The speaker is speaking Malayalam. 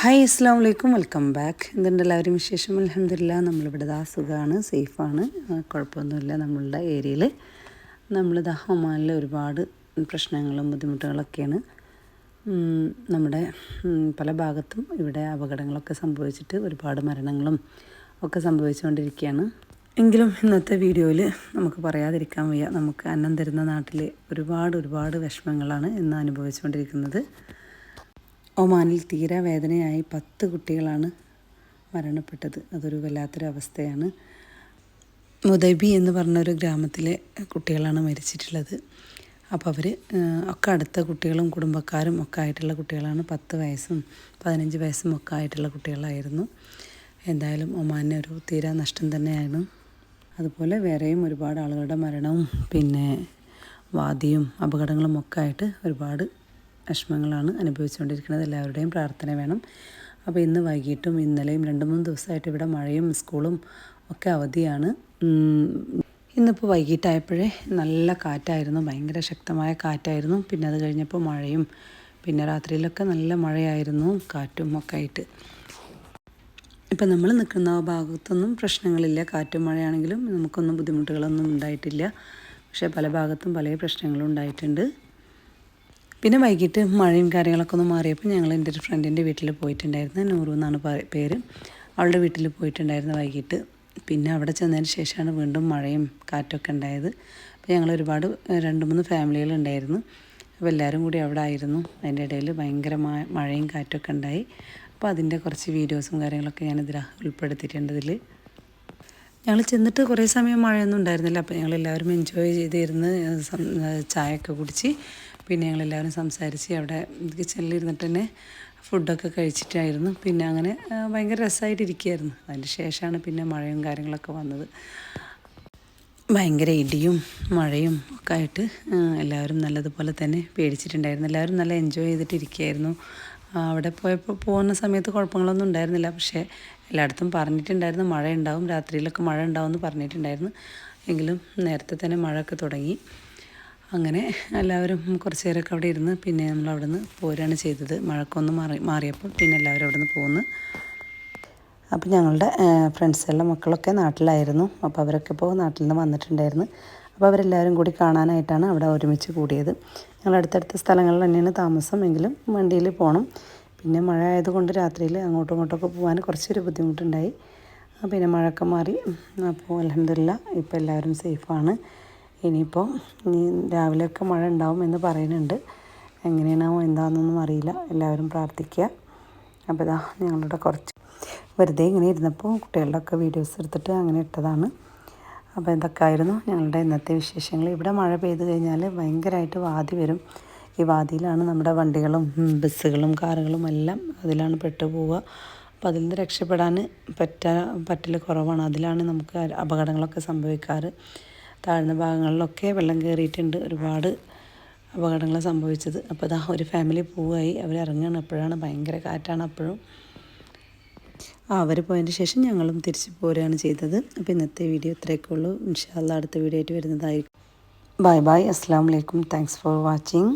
ഹായ് അസ്സാം വലൈക്കും വെൽക്കം ബാക്ക് എന്തുണ്ട് എല്ലാവരും വിശേഷം? അലഹമില്ല നമ്മളിവിടെ ദാ സുഖമാണ് സേഫാണ്. കുഴപ്പമൊന്നുമില്ല നമ്മളുടെ ഏരിയയിൽ നമ്മൾ ഒമാനിൽ ഒരുപാട് പ്രശ്നങ്ങളും ബുദ്ധിമുട്ടുകളൊക്കെയാണ്. നമ്മുടെ പല ഭാഗത്തും ഇവിടെ അപകടങ്ങളൊക്കെ സംഭവിച്ചിട്ട് ഒരുപാട് മരണങ്ങളും ഒക്കെ സംഭവിച്ചുകൊണ്ടിരിക്കുകയാണ്. എങ്കിലും ഇന്നത്തെ വീഡിയോയിൽ നമുക്ക് പറയാതിരിക്കാൻ വയ്യ. നമുക്ക് അന്നം തരുന്ന നാട്ടിൽ ഒരുപാട് ഒരുപാട് വിഷമങ്ങളാണ് ഇന്ന് അനുഭവിച്ചുകൊണ്ടിരിക്കുന്നത്. ഒമാനിൽ തീരെ വേദനയായി പത്ത് കുട്ടികളാണ് മരണപ്പെട്ടത്. അതൊരു വല്ലാത്തൊരവസ്ഥയാണ്. മുദൈബി എന്ന് പറഞ്ഞൊരു ഗ്രാമത്തിലെ കുട്ടികളാണ് മരിച്ചിട്ടുള്ളത്. അപ്പോൾ അവർ ഒക്കെ അടുത്ത കുട്ടികളും കുടുംബക്കാരും ഒക്കെ ആയിട്ടുള്ള കുട്ടികളാണ്. പത്ത് വയസ്സും പതിനഞ്ച് വയസ്സും ഒക്കെ ആയിട്ടുള്ള കുട്ടികളായിരുന്നു. എന്തായാലും ഒമാനെ ഒരു തീരാ നഷ്ടം തന്നെയാണ്. അതുപോലെ വേറെയും ഒരുപാട് ആളുകളുടെ മരണവും പിന്നെ വാദിയും അപകടങ്ങളും ഒക്കെ ആയിട്ട് ഒരുപാട് വിഷമങ്ങളാണ് അനുഭവിച്ചുകൊണ്ടിരിക്കുന്നത്. എല്ലാവരുടെയും പ്രാർത്ഥന വേണം. അപ്പോൾ ഇന്ന് വൈകിട്ടും ഇന്നലെയും രണ്ട് മൂന്ന് ദിവസമായിട്ട് ഇവിടെ മഴയും സ്കൂളും ഒക്കെ അവധിയാണ്. ഇന്നിപ്പോൾ വൈകിട്ടായപ്പോഴേ നല്ല കാറ്റായിരുന്നു. ഭയങ്കര ശക്തമായ കാറ്റായിരുന്നു. പിന്നെ അത് കഴിഞ്ഞപ്പോൾ മഴയും പിന്നെ രാത്രിയിലൊക്കെ നല്ല മഴയായിരുന്നു കാറ്റും ഒക്കെ ആയിട്ട്. ഇപ്പം നമ്മൾ നിൽക്കുന്ന ഭാഗത്തൊന്നും പ്രശ്നങ്ങളില്ല. കാറ്റും മഴയാണെങ്കിലും നമുക്കൊന്നും ബുദ്ധിമുട്ടുകളൊന്നും ഉണ്ടായിട്ടില്ല. പക്ഷേ പല ഭാഗത്തും പല പ്രശ്നങ്ങളും ഉണ്ടായിട്ടുണ്ട്. പിന്നെ വൈകിട്ട് മഴയും കാര്യങ്ങളൊക്കെ ഒന്ന് മാറിയപ്പോൾ ഞങ്ങൾ എന്റെ ഒരു ഫ്രണ്ടിന്റെ വീട്ടിൽ പോയിട്ടുണ്ടായിരുന്നു. നൂറു എന്നാണ് പേര്. അവളുടെ വീട്ടിൽ പോയിട്ടുണ്ടായിരുന്നു വൈകിട്ട്. പിന്നെ അവിടെ ചെന്നതിന് ശേഷമാണ് വീണ്ടും മഴയും കാറ്റൊക്കെ ഉണ്ടായത്. അപ്പോൾ ഞങ്ങൾ ഒരുപാട് രണ്ട് മൂന്ന് ഫാമിലികളുണ്ടായിരുന്നു അപ്പോൾ എല്ലാവരും കൂടി അവിടെ ആയിരുന്നു. അതിന്റെ ഇടയിൽ ഭയങ്കരമായ മഴയും കാറ്റൊക്കെ ഉണ്ടായി. അപ്പോൾ അതിന്റെ കുറച്ച് വീഡിയോസും കാര്യങ്ങളൊക്കെ ഞാനിതിൽ ഉൾപ്പെടുത്തിയിട്ടുണ്ട് ഇതിൽ. ഞങ്ങൾ ചെന്നിട്ട് കുറേ സമയം മഴയൊന്നും ഉണ്ടായിരുന്നില്ല. അപ്പോൾ ഞങ്ങൾ എല്ലാവരും എൻജോയ് ചെയ്തിരുന്ന് ചായയൊക്കെ കുടിച്ച് പിന്നെ ഞങ്ങളെല്ലാവരും സംസാരിച്ച് അവിടെ കിച്ചണിലിരുന്നിട്ട് തന്നെ ഫുഡൊക്കെ കഴിച്ചിട്ടായിരുന്നു. പിന്നെ അങ്ങനെ ഭയങ്കര രസമായിട്ടിരിക്കുകയായിരുന്നു അതിന് ശേഷമാണ് പിന്നെ മഴയും കാര്യങ്ങളൊക്കെ വന്നത്. ഭയങ്കര ഇടിയും മഴയും ഒക്കെ ആയിട്ട് എല്ലാവരും നല്ലതുപോലെ തന്നെ പേടിച്ചിട്ടുണ്ടായിരുന്നു. എല്ലാവരും നല്ല എൻജോയ് ചെയ്തിട്ടിരിക്കുകയായിരുന്നു അവിടെ പോയപ്പോൾ പോകുന്ന സമയത്ത് കുഴപ്പങ്ങളൊന്നും ഉണ്ടായിരുന്നില്ല. പക്ഷേ എല്ലായിടത്തും പറഞ്ഞിട്ടുണ്ടായിരുന്നു മഴ ഉണ്ടാവും രാത്രിയിലൊക്കെ മഴ ഉണ്ടാവും എന്ന് പറഞ്ഞിട്ടുണ്ടായിരുന്നു. എങ്കിലും നേരത്തെ തന്നെ മഴയൊക്കെ തുടങ്ങി. അങ്ങനെ എല്ലാവരും കുറച്ച് നേരമൊക്കെ അവിടെ ഇരുന്ന് പിന്നെ നമ്മൾ അവിടെ നിന്ന് പോരാണ് ചെയ്തത്. മഴക്കൊന്ന് മാറി മാറിയപ്പോൾ പിന്നെ എല്ലാവരും അവിടെ നിന്ന് പോന്ന്. അപ്പോൾ ഞങ്ങളുടെ ഫ്രണ്ട്സെല്ലാം മക്കളൊക്കെ നാട്ടിലായിരുന്നു. അപ്പോൾ അവരൊക്കെ ഇപ്പോൾ നാട്ടിൽ നിന്ന് വന്നിട്ടുണ്ടായിരുന്നു. അപ്പോൾ അവരെല്ലാവരും കൂടി കാണാനായിട്ടാണ് അവിടെ ഒരുമിച്ച് കൂടിയത്. ഞങ്ങൾ അടുത്തടുത്ത സ്ഥലങ്ങളിൽ തന്നെയാണ് താമസം എങ്കിലും വണ്ടിയിൽ പോകണം. പിന്നെ മഴ ആയതുകൊണ്ട് രാത്രിയിൽ അങ്ങോട്ടും ഇങ്ങോട്ടൊക്കെ പോകാൻ കുറച്ചൊരു ബുദ്ധിമുട്ടുണ്ടായി. പിന്നെ മഴയൊക്കെ മാറി. അപ്പോൾ അലഹമില്ല ഇപ്പോൾ എല്ലാവരും സേഫാണ്. ഇനിയിപ്പോൾ ഇനി രാവിലെയൊക്കെ മഴ ഉണ്ടാവും എന്ന് പറയുന്നുണ്ട്. എങ്ങനെയാണോ എന്താണെന്നൊന്നും അറിയില്ല. എല്ലാവരും പ്രാർത്ഥിക്കുക. അപ്പോൾ ഇതാ ഞങ്ങളുടെ കുറച്ച് വെറുതെ ഇങ്ങനെ ഇരുന്നപ്പോൾ കുട്ടികളുടെ ഒക്കെ വീഡിയോസ് എടുത്തിട്ട് അങ്ങനെ ഇട്ടതാണ്. അപ്പോൾ ഇതൊക്കെ ആയിരുന്നു ഞങ്ങളുടെ ഇന്നത്തെ വിശേഷങ്ങൾ. ഇവിടെ മഴ പെയ്തു കഴിഞ്ഞാൽ ഭയങ്കരമായിട്ട് വാതി വരും. ഈ വാതിയിലാണ് നമ്മുടെ വണ്ടികളും ബസ്സുകളും കാറുകളും എല്ലാം അതിലാണ് പെട്ടു പോവുക അപ്പോൾ അതിൽ നിന്ന് രക്ഷപ്പെടാൻ പറ്റാ പറ്റൽ കുറവാണ്. അതിലാണ് നമുക്ക് അപകടങ്ങളൊക്കെ സംഭവിക്കാറ്. താഴ്ന്ന ഭാഗങ്ങളിലൊക്കെ വെള്ളം കയറിയിട്ടുണ്ട് ഒരുപാട് അപകടങ്ങൾ സംഭവിച്ചത്. അപ്പോൾ ഇതാ ഒരു ഫാമിലി പോവായി. അവർ ഇറങ്ങുകയാണ് അപ്പോഴാണ് ഭയങ്കര കാറ്റാണ് അപ്പോഴും. അവർ പോയതിന് ശേഷം ഞങ്ങളും തിരിച്ചു പോരുകയാണ് ചെയ്തത്. അപ്പോൾ ഇന്നത്തെ വീഡിയോ ഇത്രയൊക്കെ ഉള്ളൂ. ഇൻഷാല്ല അടുത്ത വീഡിയോ ആയിട്ട് വരുന്നതായിരിക്കും. ബൈ ബൈ അസ്സാം വലൈക്കും താങ്ക്സ് ഫോർ വാച്ചിങ്